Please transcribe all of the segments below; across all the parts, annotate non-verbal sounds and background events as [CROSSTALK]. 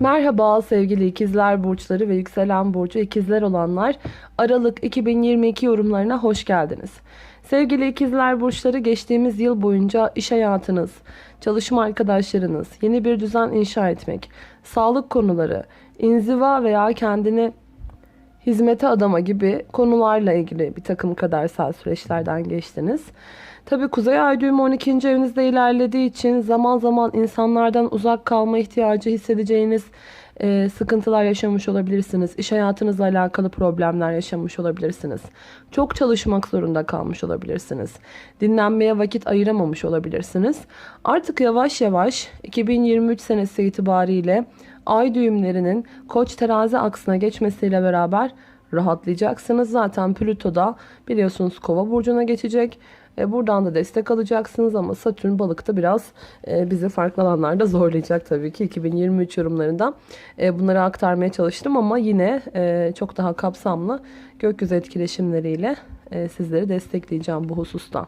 Merhaba sevgili ikizler burçları ve yükselen burcu ikizler olanlar. Aralık 2022 yorumlarına hoş geldiniz. Sevgili ikizler burçları geçtiğimiz yıl boyunca iş hayatınız, çalışma arkadaşlarınız, yeni bir düzen inşa etmek, sağlık konuları, inziva veya kendini hizmete adama gibi konularla ilgili bir takım kadersel süreçlerden geçtiniz. Tabi Kuzey Ay düğümü 12. evinizde ilerlediği için zaman zaman insanlardan uzak kalma ihtiyacı hissedeceğiniz e, sıkıntılar yaşamış olabilirsiniz. İş hayatınızla alakalı problemler yaşamış olabilirsiniz. Çok çalışmak zorunda kalmış olabilirsiniz. Dinlenmeye vakit ayıramamış olabilirsiniz. Artık yavaş yavaş 2023 senesi itibariyle ay düğümlerinin koç terazi aksına geçmesiyle beraber rahatlayacaksınız. Zaten Plüto da biliyorsunuz kova burcuna geçecek. E, buradan da destek alacaksınız ama Satürn balıkta biraz e, bizi farklı alanlarda zorlayacak tabii ki 2023 yorumlarından. E, bunları aktarmaya çalıştım ama yine e, çok daha kapsamlı gökyüzü etkileşimleriyle e, sizleri destekleyeceğim bu hususta.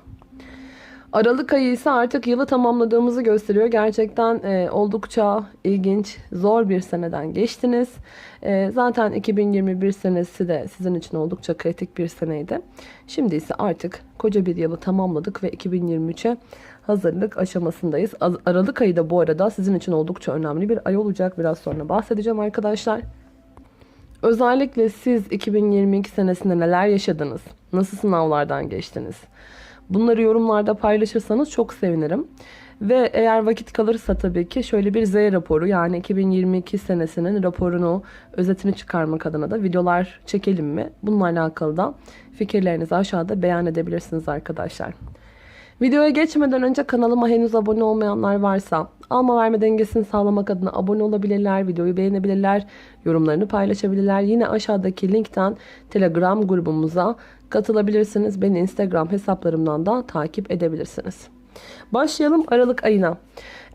Aralık ayı ise artık yılı tamamladığımızı gösteriyor. Gerçekten e, oldukça ilginç, zor bir seneden geçtiniz. E, zaten 2021 senesi de sizin için oldukça kritik bir seneydi. Şimdi ise artık koca bir yılı tamamladık ve 2023'e hazırlık aşamasındayız. Aralık ayı da bu arada sizin için oldukça önemli bir ay olacak. Biraz sonra bahsedeceğim arkadaşlar. Özellikle siz 2022 senesinde neler yaşadınız? Nasıl sınavlardan geçtiniz? Bunları yorumlarda paylaşırsanız çok sevinirim. Ve eğer vakit kalırsa tabii ki şöyle bir Z raporu yani 2022 senesinin raporunu, özetini çıkarmak adına da videolar çekelim mi? Bununla alakalı da fikirlerinizi aşağıda beyan edebilirsiniz arkadaşlar. Videoya geçmeden önce kanalıma henüz abone olmayanlar varsa alma verme dengesini sağlamak adına abone olabilirler, videoyu beğenebilirler, yorumlarını paylaşabilirler. Yine aşağıdaki linkten Telegram grubumuza katılabilirsiniz. Beni Instagram hesaplarımdan da takip edebilirsiniz. Başlayalım Aralık ayına.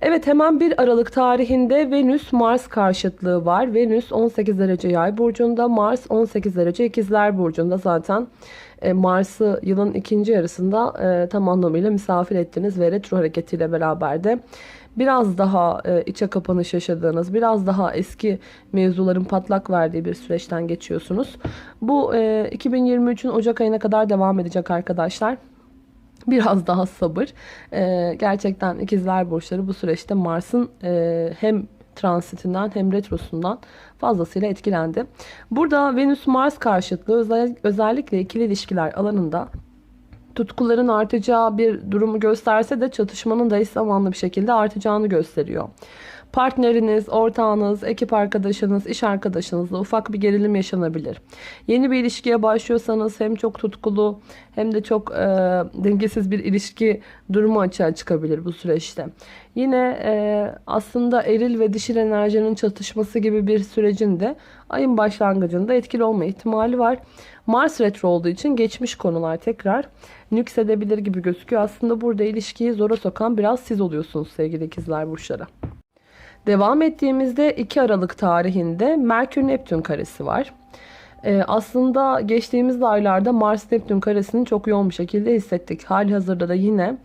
Evet hemen 1 Aralık tarihinde Venüs Mars karşıtlığı var. Venüs 18 derece yay burcunda, Mars 18 derece ikizler burcunda zaten. E, Mars'ı yılın ikinci yarısında e, tam anlamıyla misafir ettiniz ve retro hareketiyle beraber de biraz daha e, içe kapanış yaşadığınız, biraz daha eski mevzuların patlak verdiği bir süreçten geçiyorsunuz. Bu 2023'ün Ocak ayına kadar devam edecek arkadaşlar. Biraz daha sabır. gerçekten ikizler burçları bu süreçte Mars'ın hem transitinden hem retrosundan fazlasıyla etkilendi. Burada Venüs-Mars karşıtlığı özellikle ikili ilişkiler alanında tutkuların artacağı bir durumu gösterse de çatışmanın da eş zamanlı bir şekilde artacağını gösteriyor partneriniz, ortağınız, ekip arkadaşınız, iş arkadaşınızla ufak bir gerilim yaşanabilir. Yeni bir ilişkiye başlıyorsanız hem çok tutkulu hem de çok e, dengesiz bir ilişki durumu açığa çıkabilir bu süreçte. Yine e, aslında eril ve dişil enerjinin çatışması gibi bir sürecin de ayın başlangıcında etkili olma ihtimali var. Mars retro olduğu için geçmiş konular tekrar nüksedebilir gibi gözüküyor. Aslında burada ilişkiyi zora sokan biraz siz oluyorsunuz sevgili ikizler burçları. Devam ettiğimizde 2 Aralık tarihinde Merkür-Neptün karesi var. Ee, aslında geçtiğimiz aylarda Mars-Neptün karesini çok yoğun bir şekilde hissettik. Hali hazırda da yine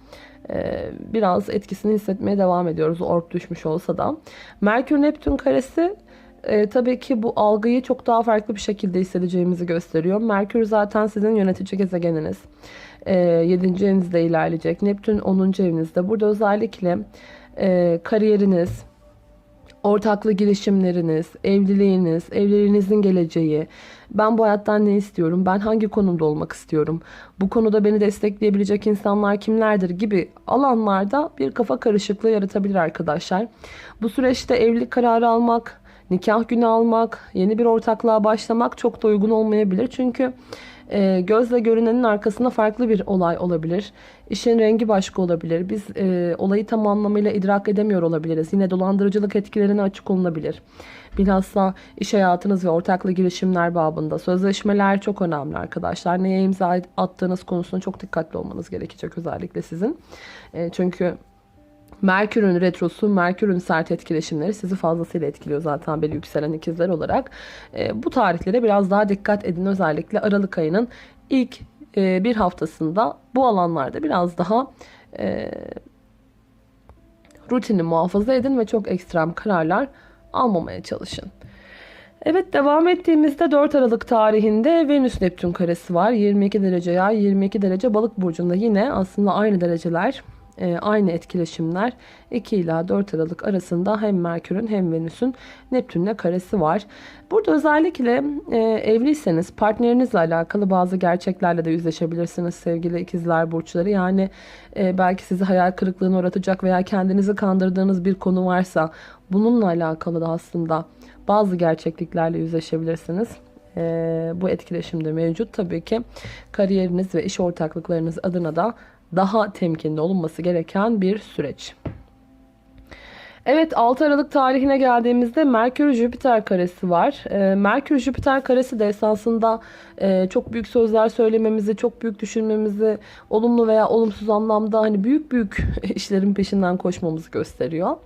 e, biraz etkisini hissetmeye devam ediyoruz. Orb düşmüş olsa da. Merkür-Neptün karesi e, tabii ki bu algıyı çok daha farklı bir şekilde hissedeceğimizi gösteriyor. Merkür zaten sizin yönetici gezegeniniz. E, 7. evinizde ilerleyecek. Neptün 10. evinizde. Burada özellikle e, kariyeriniz, ortaklı girişimleriniz, evliliğiniz, evliliğinizin geleceği, ben bu hayattan ne istiyorum, ben hangi konumda olmak istiyorum, bu konuda beni destekleyebilecek insanlar kimlerdir gibi alanlarda bir kafa karışıklığı yaratabilir arkadaşlar. Bu süreçte evlilik kararı almak, nikah günü almak, yeni bir ortaklığa başlamak çok da uygun olmayabilir. Çünkü e, gözle görünenin arkasında farklı bir olay olabilir. İşin rengi başka olabilir. Biz e, olayı tam anlamıyla idrak edemiyor olabiliriz. Yine dolandırıcılık etkilerine açık olunabilir. Bilhassa iş hayatınız ve ortaklı girişimler babında sözleşmeler çok önemli arkadaşlar. Neye imza attığınız konusunda çok dikkatli olmanız gerekecek özellikle sizin. E, çünkü Merkür'ün retrosu, Merkür'ün sert etkileşimleri sizi fazlasıyla etkiliyor zaten bir yükselen ikizler olarak. E, bu tarihlere biraz daha dikkat edin. Özellikle Aralık ayının ilk e, bir haftasında bu alanlarda biraz daha e, rutini muhafaza edin ve çok ekstrem kararlar almamaya çalışın. Evet devam ettiğimizde 4 Aralık tarihinde Venüs Neptün karesi var. 22 derece yay, 22 derece balık burcunda yine aslında aynı dereceler, aynı etkileşimler 2 ila 4 Aralık arasında hem Merkür'ün hem Venüs'ün Neptün'le karesi var. Burada özellikle e, evliyseniz partnerinizle alakalı bazı gerçeklerle de yüzleşebilirsiniz sevgili ikizler burçları. Yani e, belki sizi hayal kırıklığına uğratacak veya kendinizi kandırdığınız bir konu varsa bununla alakalı da aslında bazı gerçekliklerle yüzleşebilirsiniz. Ee, bu etkileşimde mevcut. Tabii ki kariyeriniz ve iş ortaklıklarınız adına da daha temkinli olunması gereken bir süreç. Evet 6 Aralık tarihine geldiğimizde Merkür Jüpiter karesi var. Ee, Merkür Jüpiter karesi de esasında e, çok büyük sözler söylememizi, çok büyük düşünmemizi, olumlu veya olumsuz anlamda hani büyük büyük [LAUGHS] işlerin peşinden koşmamızı gösteriyor.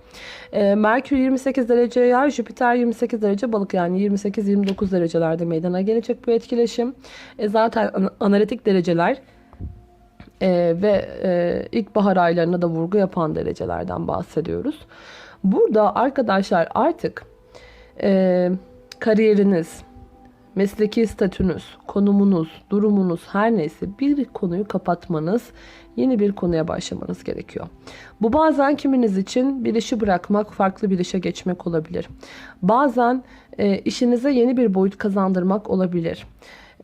Ee, Merkür 28 derece yay, Jüpiter 28 derece balık yani 28-29 derecelerde meydana gelecek bu etkileşim. E, zaten an- analitik dereceler ee, ve e, ilkbahar aylarına da vurgu yapan derecelerden bahsediyoruz. Burada arkadaşlar artık e, kariyeriniz, mesleki statünüz, konumunuz, durumunuz her neyse bir konuyu kapatmanız, yeni bir konuya başlamanız gerekiyor. Bu bazen kiminiz için bir işi bırakmak, farklı bir işe geçmek olabilir. Bazen e, işinize yeni bir boyut kazandırmak olabilir.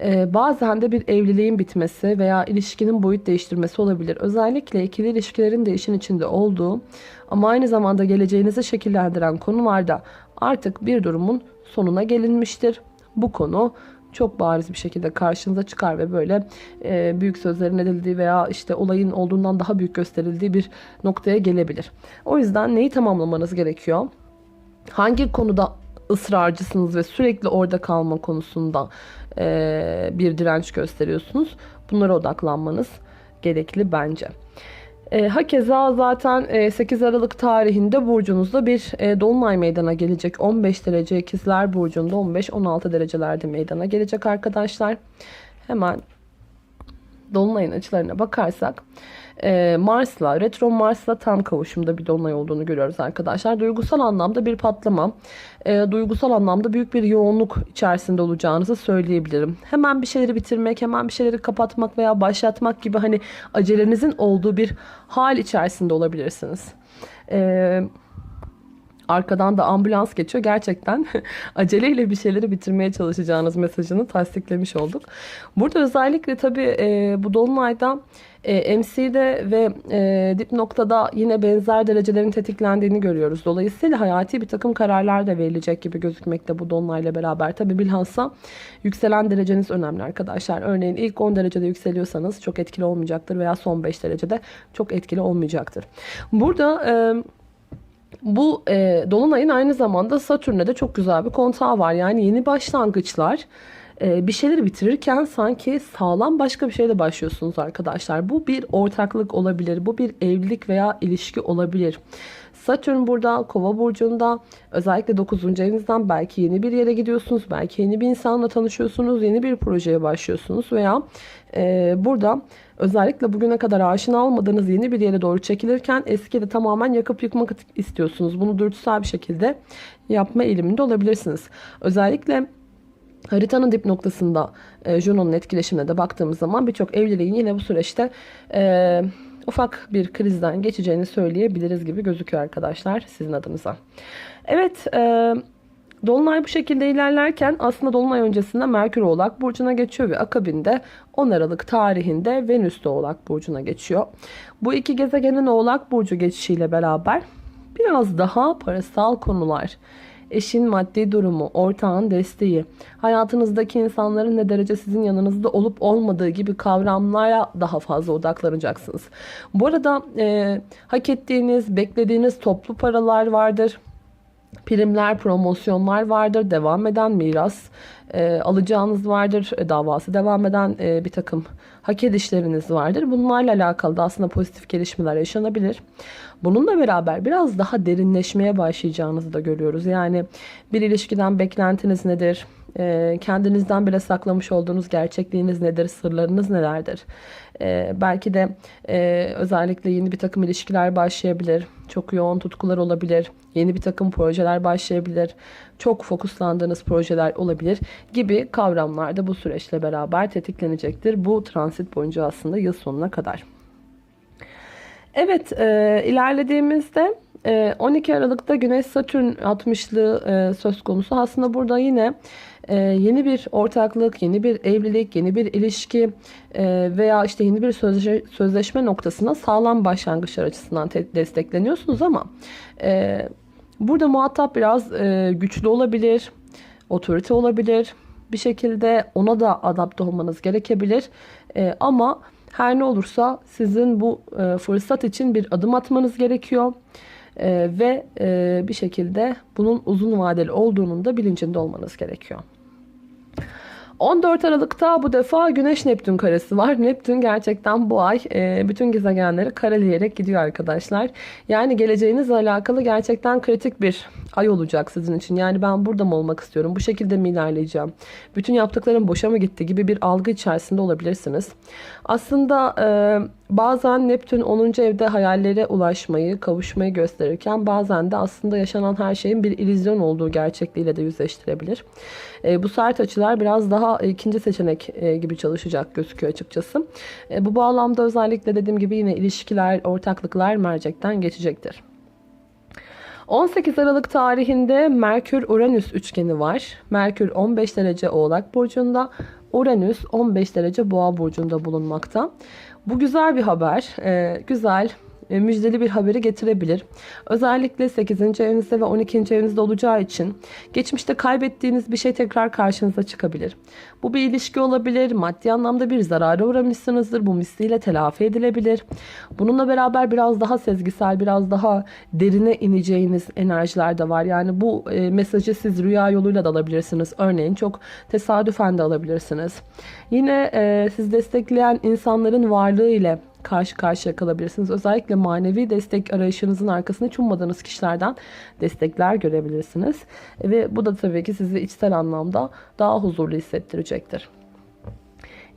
Ee, bazen de bir evliliğin bitmesi veya ilişkinin boyut değiştirmesi olabilir. Özellikle ikili ilişkilerin de işin içinde olduğu ama aynı zamanda geleceğinizi şekillendiren konularda artık bir durumun sonuna gelinmiştir. Bu konu çok bariz bir şekilde karşınıza çıkar ve böyle e, büyük sözlerin edildiği veya işte olayın olduğundan daha büyük gösterildiği bir noktaya gelebilir. O yüzden neyi tamamlamanız gerekiyor? Hangi konuda ısrarcısınız ve sürekli orada kalma konusunda e, bir direnç gösteriyorsunuz. Bunlara odaklanmanız gerekli bence. E, hakeza zaten e, 8 Aralık tarihinde burcunuzda bir e, dolunay meydana gelecek. 15 derece ikizler burcunda 15-16 derecelerde meydana gelecek arkadaşlar. Hemen dolunayın açılarına bakarsak e, Mars'la, retro Mars'la tam kavuşumda bir dolunay olduğunu görüyoruz arkadaşlar. Duygusal anlamda bir patlama, e, duygusal anlamda büyük bir yoğunluk içerisinde olacağınızı söyleyebilirim. Hemen bir şeyleri bitirmek, hemen bir şeyleri kapatmak veya başlatmak gibi hani acelenizin olduğu bir hal içerisinde olabilirsiniz. Eee arkadan da ambulans geçiyor. Gerçekten [LAUGHS] aceleyle bir şeyleri bitirmeye çalışacağınız mesajını tasdiklemiş olduk. Burada özellikle tabii e, bu Dolunay'da e, MC'de ve e, dip noktada yine benzer derecelerin tetiklendiğini görüyoruz. Dolayısıyla hayati bir takım kararlar da verilecek gibi gözükmekte bu Dolunay'la beraber. Tabii bilhassa yükselen dereceniz önemli arkadaşlar. Örneğin ilk 10 derecede yükseliyorsanız çok etkili olmayacaktır veya son 5 derecede çok etkili olmayacaktır. Burada... E, bu e, Dolunay'ın aynı zamanda Satürn'e de çok güzel bir kontağı var. Yani yeni başlangıçlar bir şeyleri bitirirken sanki sağlam başka bir şeyle başlıyorsunuz arkadaşlar. Bu bir ortaklık olabilir. Bu bir evlilik veya ilişki olabilir. Satürn burada kova burcunda özellikle 9. evinizden belki yeni bir yere gidiyorsunuz. Belki yeni bir insanla tanışıyorsunuz. Yeni bir projeye başlıyorsunuz veya e, burada özellikle bugüne kadar aşina olmadığınız yeni bir yere doğru çekilirken eski de tamamen yakıp yıkmak istiyorsunuz. Bunu dürtüsel bir şekilde yapma eğiliminde olabilirsiniz. Özellikle Haritanın dip noktasında e, Juno'nun etkileşimine de baktığımız zaman birçok evliliğin yine bu süreçte e, ufak bir krizden geçeceğini söyleyebiliriz gibi gözüküyor arkadaşlar sizin adınıza. Evet, e, Dolunay bu şekilde ilerlerken aslında Dolunay öncesinde Merkür Oğlak Burcu'na geçiyor ve akabinde 10 Aralık tarihinde Venüs de Oğlak Burcu'na geçiyor. Bu iki gezegenin Oğlak Burcu geçişiyle beraber biraz daha parasal konular, eşin maddi durumu, ortağın desteği, hayatınızdaki insanların ne derece sizin yanınızda olup olmadığı gibi kavramlara daha fazla odaklanacaksınız. Bu arada e, hak ettiğiniz, beklediğiniz toplu paralar vardır primler, promosyonlar vardır. Devam eden miras e, alacağınız vardır. E, davası devam eden e, bir takım hak edişleriniz vardır. Bunlarla alakalı da aslında pozitif gelişmeler yaşanabilir. Bununla beraber biraz daha derinleşmeye başlayacağınızı da görüyoruz. Yani bir ilişkiden beklentiniz nedir? E, kendinizden bile saklamış olduğunuz gerçekliğiniz nedir? Sırlarınız nelerdir? E, belki de e, özellikle yeni bir takım ilişkiler başlayabilir. Çok yoğun tutkular olabilir. Yeni bir takım projeler başlayabilir. Çok fokuslandığınız projeler olabilir gibi kavramlar da bu süreçle beraber tetiklenecektir. Bu transit boyunca aslında yıl sonuna kadar. Evet e, ilerlediğimizde 12 Aralık'ta Güneş Satürn 60'lığı e, söz konusu. Aslında burada yine e, yeni bir ortaklık, yeni bir evlilik, yeni bir ilişki e, veya işte yeni bir sözleşme noktasına sağlam başlangıçlar açısından destekleniyorsunuz ama burada muhatap biraz güçlü olabilir, otorite olabilir. Bir şekilde ona da adapte olmanız gerekebilir. Ama her ne olursa sizin bu fırsat için bir adım atmanız gerekiyor. Ee, ve e, bir şekilde bunun uzun vadeli olduğunun da bilincinde olmanız gerekiyor. 14 Aralık'ta bu defa Güneş Neptün karesi var. [LAUGHS] Neptün gerçekten bu ay e, bütün gezegenleri kareleyerek gidiyor arkadaşlar. Yani geleceğinizle alakalı gerçekten kritik bir ay olacak sizin için. Yani ben burada mı olmak istiyorum? Bu şekilde mi ilerleyeceğim? Bütün yaptıklarım boşa mı gitti gibi bir algı içerisinde olabilirsiniz. Aslında e, bazen Neptün 10. evde hayallere ulaşmayı, kavuşmayı gösterirken bazen de aslında yaşanan her şeyin bir illüzyon olduğu gerçekliğiyle de yüzleştirebilir. E, bu sert açılar biraz daha ikinci seçenek e, gibi çalışacak gözüküyor açıkçası. E, bu bağlamda özellikle dediğim gibi yine ilişkiler, ortaklıklar mercekten geçecektir. 18 Aralık tarihinde Merkür-Uranüs üçgeni var. Merkür 15 derece Oğlak Burcu'nda, Uranüs 15 derece Boğa Burcu'nda bulunmakta. Bu güzel bir haber. Ee, güzel, e, müjdeli bir haberi getirebilir. Özellikle 8. evinizde ve 12. evinizde olacağı için geçmişte kaybettiğiniz bir şey tekrar karşınıza çıkabilir. Bu bir ilişki olabilir, maddi anlamda bir zarara uğramışsınızdır. Bu misliyle telafi edilebilir. Bununla beraber biraz daha sezgisel, biraz daha derine ineceğiniz enerjiler de var. Yani bu e, mesajı siz rüya yoluyla da alabilirsiniz. Örneğin çok tesadüfen de alabilirsiniz. Yine e, siz destekleyen insanların varlığı ile karşı karşıya kalabilirsiniz. Özellikle manevi destek arayışınızın arkasında hiç kişilerden destekler görebilirsiniz. Ve bu da tabii ki sizi içsel anlamda daha huzurlu hissettirecektir.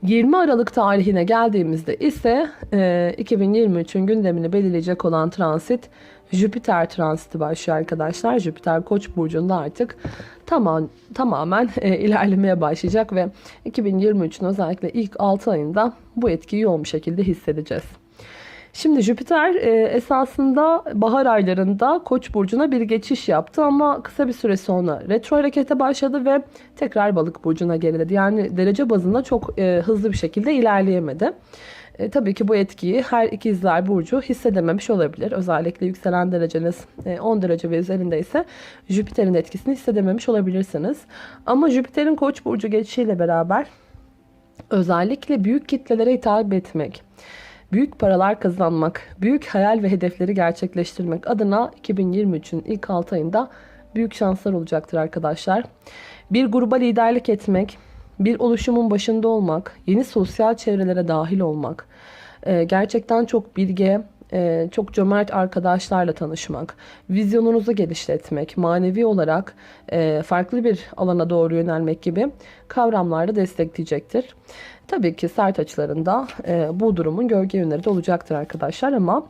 20 Aralık tarihine geldiğimizde ise e, 2023'ün gündemini belirleyecek olan transit Jüpiter transiti başlıyor arkadaşlar. Jüpiter Koç burcunda artık tamam tamamen e, ilerlemeye başlayacak ve 2023'ün özellikle ilk 6 ayında bu etkiyi yoğun bir şekilde hissedeceğiz. Şimdi Jüpiter e, esasında bahar aylarında Koç burcuna bir geçiş yaptı ama kısa bir süre sonra retro harekete başladı ve tekrar Balık burcuna geriledi. Yani derece bazında çok e, hızlı bir şekilde ilerleyemedi. E, tabii ki bu etkiyi her ikizler burcu hissedememiş olabilir. Özellikle yükselen dereceniz e, 10 derece ve üzerinde ise Jüpiter'in etkisini hissedememiş olabilirsiniz. Ama Jüpiter'in Koç burcu geçişiyle beraber özellikle büyük kitlelere hitap etmek, büyük paralar kazanmak, büyük hayal ve hedefleri gerçekleştirmek adına 2023'ün ilk 6 ayında büyük şanslar olacaktır arkadaşlar. Bir gruba liderlik etmek, bir oluşumun başında olmak, yeni sosyal çevrelere dahil olmak, e, gerçekten çok bilge, e, çok cömert arkadaşlarla tanışmak, vizyonunuzu geliştirmek, manevi olarak e, farklı bir alana doğru yönelmek gibi kavramlarda destekleyecektir. Tabii ki sert açılarında bu durumun gölge yönleri de olacaktır arkadaşlar ama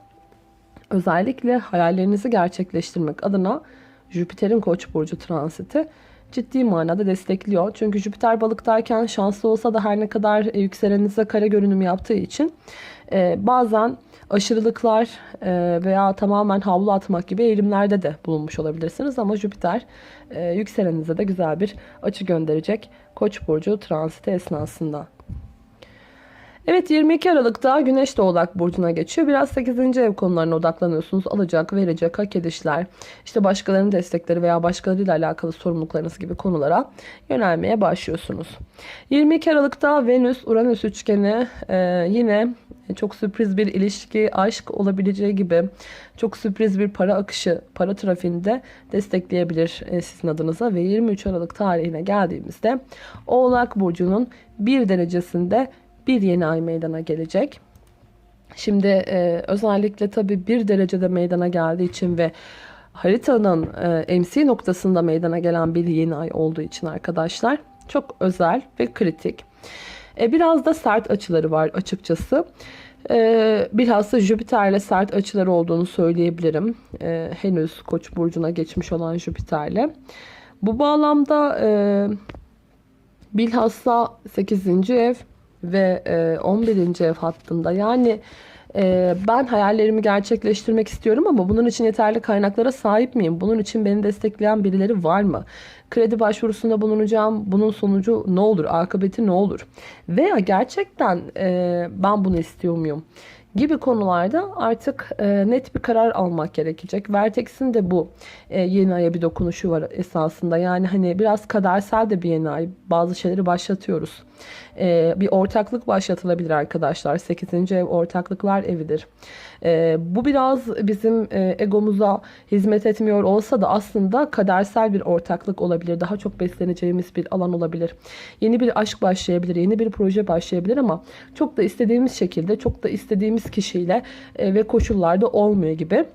özellikle hayallerinizi gerçekleştirmek adına Jüpiter'in Koç burcu transiti ciddi manada destekliyor. Çünkü Jüpiter balıktayken şanslı olsa da her ne kadar e, yükselenize kare görünüm yaptığı için e, bazen aşırılıklar e, veya tamamen havlu atmak gibi eğilimlerde de bulunmuş olabilirsiniz. Ama Jüpiter e, yükselenize de güzel bir açı gönderecek Koç burcu transiti esnasında. Evet 22 Aralık'ta Güneş de Oğlak Burcu'na geçiyor. Biraz 8. ev konularına odaklanıyorsunuz. Alacak, verecek, hak edişler, işte başkalarının destekleri veya başkalarıyla alakalı sorumluluklarınız gibi konulara yönelmeye başlıyorsunuz. 22 Aralık'ta Venüs-Uranüs üçgeni e, yine çok sürpriz bir ilişki, aşk olabileceği gibi çok sürpriz bir para akışı, para trafiğinde destekleyebilir e, sizin adınıza ve 23 Aralık tarihine geldiğimizde Oğlak Burcu'nun bir derecesinde bir yeni ay meydana gelecek. Şimdi e, özellikle tabii bir derecede meydana geldiği için ve haritanın e, MC noktasında meydana gelen bir yeni ay olduğu için arkadaşlar çok özel ve kritik. E, biraz da sert açıları var açıkçası. E, bilhassa Jüpiter'le sert açıları olduğunu söyleyebilirim. E, henüz Koç burcuna geçmiş olan Jüpiter'le. Bu bağlamda e, bilhassa 8. ev ve e, 11. ev hattında yani ben hayallerimi gerçekleştirmek istiyorum ama bunun için yeterli kaynaklara sahip miyim? Bunun için beni destekleyen birileri var mı? Kredi başvurusunda bulunacağım. Bunun sonucu ne olur? Akıbeti ne olur? Veya gerçekten e, ben bunu istiyor muyum? Gibi konularda artık e, net bir karar almak gerekecek. Vertex'in de bu e, yeni aya bir dokunuşu var esasında. Yani hani biraz kadersel de bir yeni ay. Bazı şeyleri başlatıyoruz. E, bir ortaklık başlatılabilir arkadaşlar. 8. ev ortaklıklar evidir. E, bu biraz bizim e, egomuza hizmet etmiyor olsa da aslında kadersel bir ortaklık olabilir. Daha çok besleneceğimiz bir alan olabilir. Yeni bir aşk başlayabilir, yeni bir proje başlayabilir ama çok da istediğimiz şekilde, çok da istediğimiz kişiyle e, ve koşullarda olmuyor gibi.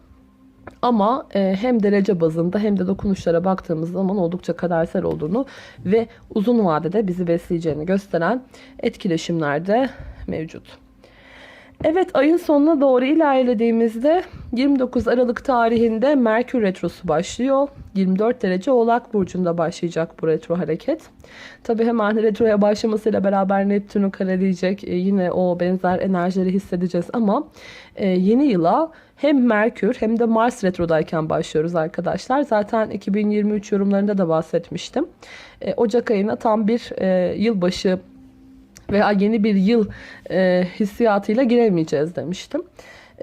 Ama e, hem derece bazında hem de dokunuşlara baktığımız zaman oldukça kadersel olduğunu ve uzun vadede bizi besleyeceğini gösteren etkileşimlerde mevcut. Evet ayın sonuna doğru ilerlediğimizde 29 Aralık tarihinde Merkür Retrosu başlıyor. 24 derece Oğlak Burcu'nda başlayacak bu retro hareket. Tabi hemen retroya başlamasıyla beraber Neptün'ü kareleyecek. E, yine o benzer enerjileri hissedeceğiz ama e, yeni yıla hem Merkür hem de Mars retrodayken başlıyoruz arkadaşlar. Zaten 2023 yorumlarında da bahsetmiştim. E, Ocak ayına tam bir yılbaşı veya yeni bir yıl e, hissiyatıyla giremeyeceğiz demiştim.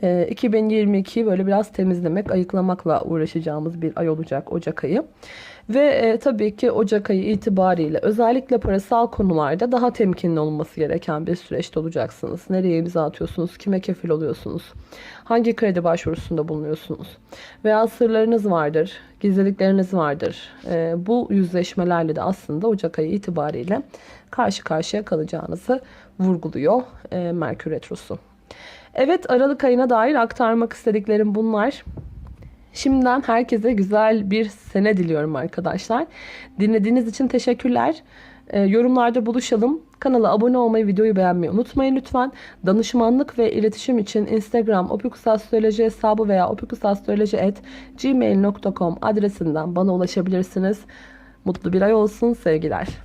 E, 2022'yi böyle biraz temizlemek, ayıklamakla uğraşacağımız bir ay olacak Ocak ayı. Ve e, tabii ki Ocak ayı itibariyle özellikle parasal konularda daha temkinli olması gereken bir süreçte olacaksınız. Nereye imza atıyorsunuz? Kime kefil oluyorsunuz? Hangi kredi başvurusunda bulunuyorsunuz? Veya sırlarınız vardır, gizlilikleriniz vardır. E, bu yüzleşmelerle de aslında Ocak ayı itibariyle karşı karşıya kalacağınızı vurguluyor e, Merkür Retrosu. Evet Aralık ayına dair aktarmak istediklerim bunlar. Şimdiden herkese güzel bir sene diliyorum arkadaşlar. Dinlediğiniz için teşekkürler. E, yorumlarda buluşalım. Kanala abone olmayı, videoyu beğenmeyi unutmayın lütfen. Danışmanlık ve iletişim için Instagram opikusastroloji hesabı veya opikusastroloji.gmail.com adresinden bana ulaşabilirsiniz. Mutlu bir ay olsun. Sevgiler.